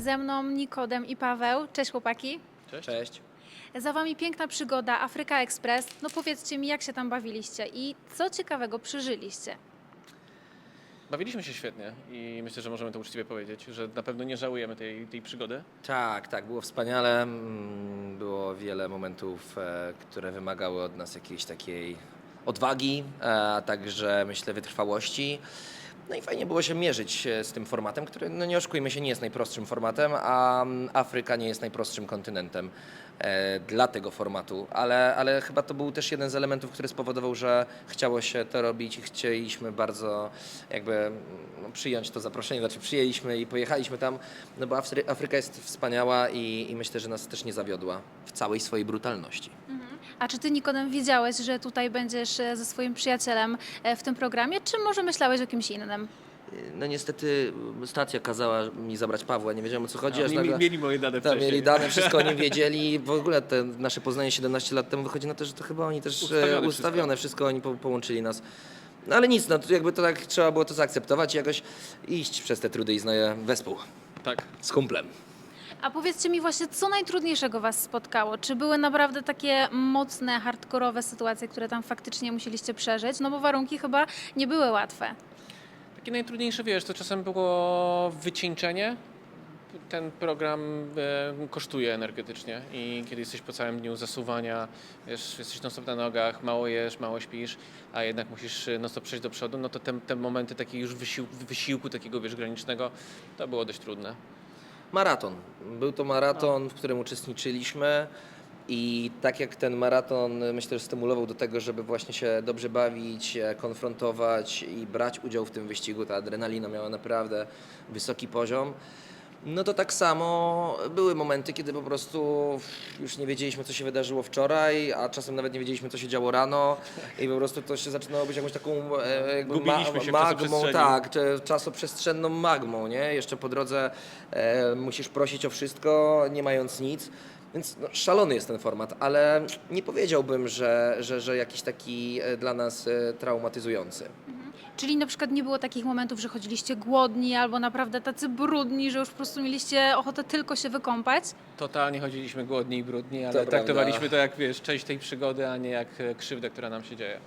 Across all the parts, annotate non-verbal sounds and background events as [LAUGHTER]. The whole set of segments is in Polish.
Ze mną Nikodem i Paweł. Cześć chłopaki. Cześć. Za wami piękna przygoda Afryka Express. No powiedzcie mi, jak się tam bawiliście i co ciekawego przeżyliście? Bawiliśmy się świetnie i myślę, że możemy to uczciwie powiedzieć, że na pewno nie żałujemy tej, tej przygody. Tak, tak, było wspaniale. Mm, Było wiele momentów, e, które wymagały od nas jakiejś takiej odwagi, e, a także myślę wytrwałości. No i fajnie było się mierzyć e, z tym formatem, który, no nie oszukujmy się, nie jest najprostszym formatem, a mm, Afryka nie jest najprostszym kontynentem e, dla tego formatu, ale, ale chyba to był też jeden z elementów, który spowodował, że chciało się to robić i chcieliśmy bardzo jakby mm, no, przyjąć to zaproszenie, znaczy przyjęliśmy i pojechaliśmy tam, no bo Afry- Afryka jest wspaniała i, i myślę, że nas też nie zawiodła w całej swojej brutalności. A czy ty, Nikodem, wiedziałeś, że tutaj będziesz e, ze swoim przyjacielem e, w tym programie, czy może myślałeś o kimś innym? No niestety stacja kazała mi zabrać Pawła, nie wiedziałem o co chodzi. aż Oni nagle- mieli moje dane Tam mieli dane, wszystko o nim [LAUGHS] wiedzieli. W ogóle te nasze poznanie 17 lat temu wychodzi na to, że to chyba oni też Ustawione ustawione, ustawione wszystko. oni po, połączyli nas. No ale nic, no to jakby to tak trzeba było to zaakceptować i jakoś iść przez te trudy i znaje wespół Tak. z kumplem. A powiedzcie mi właśnie, co najtrudniejszego was spotkało? Czy były naprawdę takie mocne, hardkorowe sytuacje, które tam faktycznie musieliście przeżyć? No bo warunki chyba nie były łatwe. Takie najtrudniejsze, wiesz, to czasem było wycieńczenie. Ten program e, kosztuje energetycznie i kiedy jesteś po całym dniu zasuwania, wiesz, jesteś non stop na nogach, mało jesz, mało śpisz, a jednak musisz non stop przejść do przodu, no to te, te momenty takiego już wysiłku, wysiłku takiego, wiesz, granicznego, to było dość trudne. Maraton. Był to maraton, w którym uczestniczyliśmy. I tak jak ten maraton myślę, że stymulował do tego, żeby właśnie się dobrze bawić, e, konfrontować i brać udział w tym wyścigu, ta adrenalina miała naprawdę wysoki poziom. No to tak samo były momenty, kiedy po prostu już nie wiedzieliśmy, co się wydarzyło wczoraj, a czasem nawet nie wiedzieliśmy, co się działo rano i po prostu to się zaczynało być jakąś taką e, jakby Gubiliśmy się w magmą, czasoprzestrzeni. tak, czy czasoprzestrzenną magmą, nie? Jeszcze po drodze e, musisz prosić o wszystko, nie mając nic. Więc no, szalony jest ten format, ale nie powiedziałbym, że, że, że jakiś taki e, dla nas e, traumatyzujący. Czyli na przykład nie było takich momentów, że chodziliście głodni albo naprawdę tacy brudni, że już po prostu mieliście ochotę tylko się wykąpać? Totalnie chodziliśmy głodni i brudni, ale prawda. traktowaliśmy to jak, wiesz, część tej przygody, a nie jak e, krzywdę, która nam się dzieje.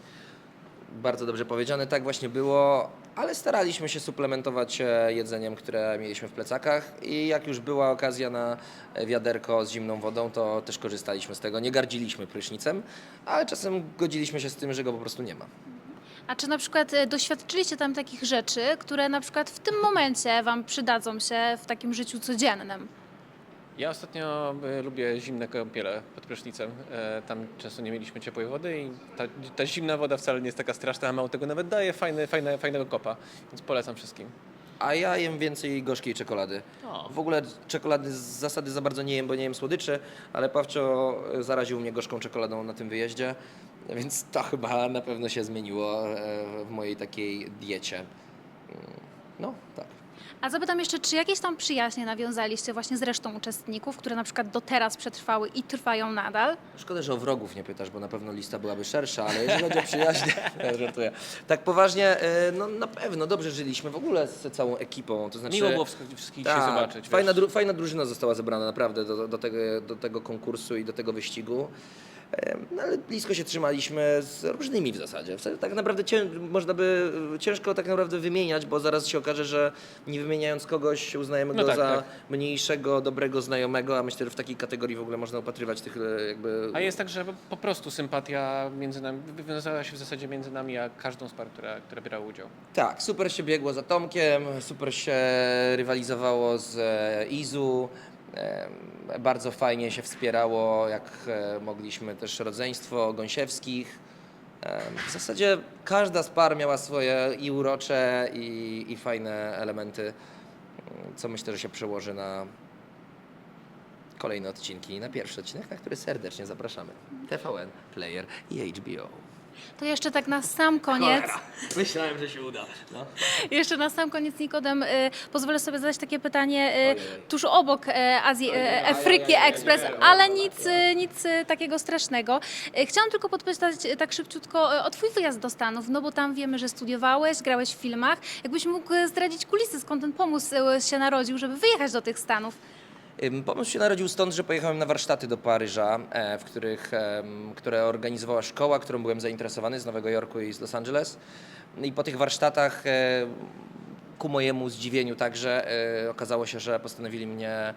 Bardzo dobrze powiedziane, tak właśnie było, ale staraliśmy się suplementować e, jedzeniem, które mieliśmy w plecakach i jak już była okazja na e, wiaderko z zimną wodą, to też korzystaliśmy z tego. Nie gardziliśmy prysznicem, ale czasem godziliśmy się z tym, że go po prostu nie ma. A czy na przykład e, doświadczyliście tam takich rzeczy, które na przykład w tym momencie wam przydadzą się w takim życiu codziennym? Ja ostatnio e, lubię zimne kąpiele pod prysznicem. E, Tam często nie mieliśmy ciepłej wody i ta, ta zimna woda wcale nie jest taka straszna, a mało tego nawet daje fajny, fajne, fajnego kopa, więc polecam wszystkim. A ja jem więcej gorzkiej czekolady. O. W ogóle czekolady z zasady za bardzo nie jem, bo nie jem słodyczy, ale Pawcio zaraził mnie gorzką czekoladą na tym wyjeździe, więc to chyba na pewno się zmieniło e, w mojej takiej diecie. Mm, No, tak. A zapytam jeszcze, czy jakieś tam przyjaźnie nawiązaliście właśnie z resztą uczestników, które na przykład do teraz przetrwały i trwają nadal? Szkoda, że o wrogów nie pytasz, bo na pewno lista byłaby szersza, ale jeżeli chodzi o przyjaźnie, [LAUGHS] ja żartuję. Tak poważnie, e, no na pewno dobrze żyliśmy w ogóle z całą ekipą. To znaczy, Miło było wszystkich się Tak, zobaczyć. Fajna, dru, fajna drużyna została zebrana naprawdę do, do, tego, do tego konkursu i do tego wyścigu. No, ale blisko się trzymaliśmy z różnymi w zasadzie. W tak naprawdę cię, można by ciężko tak naprawdę wymieniać, bo zaraz się okaże, że nie wymieniając kogoś uznajemy No go tak, za tak. mniejszego, dobrego znajomego, a myślę, że w takiej kategorii w ogóle można upatrywać tych e, jakby... A jest tak, że po prostu sympatia między nami, wywiązała się w zasadzie między nami, a każdą z par, która, która brała udział. Tak, super się biegło za Tomkiem, super się rywalizowało z e, Izu. Bardzo fajnie się wspierało, jak e, mogliśmy też rodzeństwo Gąsiewskich. W zasadzie każda z par miała swoje i urocze, i, i fajne elementy, m, co myślę, że się przełoży na kolejne odcinki, na pierwszy odcinek, na który serdecznie zapraszamy. TVN, Player i HBO. To jeszcze tak na sam koniec, Cholera. Myślałem, że się uda. No. jeszcze na sam koniec Nikodem, y, pozwolę sobie zadać takie pytanie y, Ojej. tuż obok Azji, Afryki Express, ale nic, y, nic y, takiego strasznego. Y, Chciałam tylko podpytać y, tak szybciutko y, o twój wyjazd do Stanów, no bo tam wiemy, że studiowałeś, grałeś w filmach. Jakbyś mógł y, zdradzić kulisy, skąd ten pomysł y, się narodził, żeby wyjechać do tych Stanów? Pomysł się narodził stąd, że pojechałem na warsztaty do Paryża, e, w których, które organizowała szkoła, którą byłem zainteresowany z Nowego Jorku i z Los Angeles. I po tych warsztatach, e, ku mojemu zdziwieniu także, e, okazało się, że postanowili mnie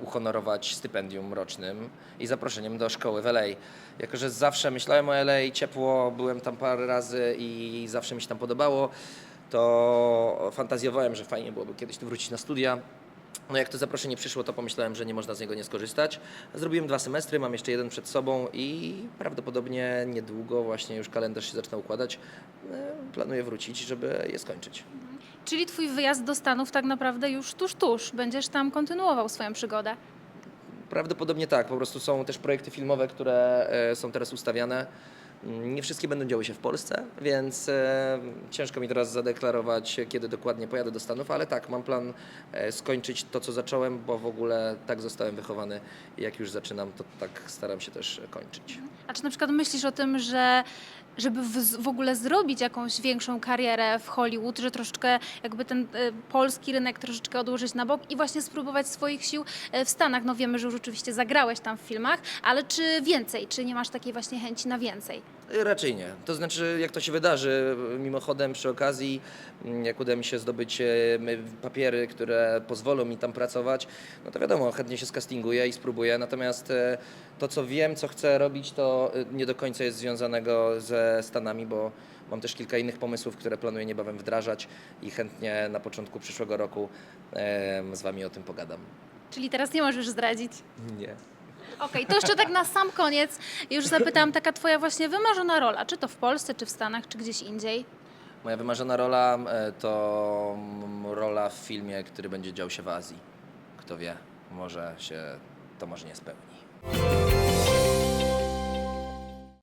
uhonorować stypendium rocznym i zaproszeniem do szkoły w LA. Jako, że zawsze myślałem o LA, ciepło, byłem tam parę razy i zawsze mi się tam podobało, to fantazjowałem, że fajnie byłoby kiedyś tu wrócić na studia. No jak to zaproszenie przyszło, to pomyślałem, że nie można z niego nie skorzystać. Zrobiłem dwa semestry, mam jeszcze jeden przed sobą i prawdopodobnie niedługo właśnie już kalendarz się zaczyna układać. E, Planuję wrócić, żeby je skończyć. Czyli twój wyjazd do Stanów tak naprawdę już tuż, tuż. Będziesz tam kontynuował swoją przygodę. Prawdopodobnie tak, po prostu są też projekty filmowe, które e, są teraz ustawiane. Nie wszystkie będą działy się w Polsce, więc e, ciężko mi teraz zadeklarować, kiedy dokładnie pojadę do Stanów, ale tak, mam plan e, skończyć to, co zacząłem, bo w ogóle tak zostałem wychowany jak już zaczynam, to tak staram się też kończyć. A czy na przykład myślisz o tym, że żeby w, w ogóle zrobić jakąś większą karierę w Hollywood, że troszeczkę jakby ten e, polski rynek troszeczkę odłożyć na bok i właśnie spróbować swoich sił e, w Stanach? No wiemy, że już oczywiście zagrałeś tam w filmach, ale czy więcej? Czy nie masz takiej właśnie chęci na więcej? Raczej nie. To znaczy, jak to się wydarzy, mimochodem przy okazji, mm, jak uda mi się zdobyć e, papiery, które pozwolą mi tam pracować, no to wiadomo, chętnie się skastinguję i spróbuję. Natomiast e, to, co wiem, co chcę robić, to e, nie do końca jest związanego ze Stanami, bo mam też kilka innych pomysłów, które planuję niebawem wdrażać i chętnie na początku przyszłego roku z Wami o tym pogadam. Czyli teraz nie możesz zdradzić. Nie. Okej, to jeszcze tak na sam koniec już zapytam, taka twoja właśnie wymarzona rola, czy to w Polsce, czy w Stanach, czy gdzieś indziej? Moja wymarzona rola e, to rola w filmie, który będzie dział się w Azji. Kto wie, może się to może nie spełni.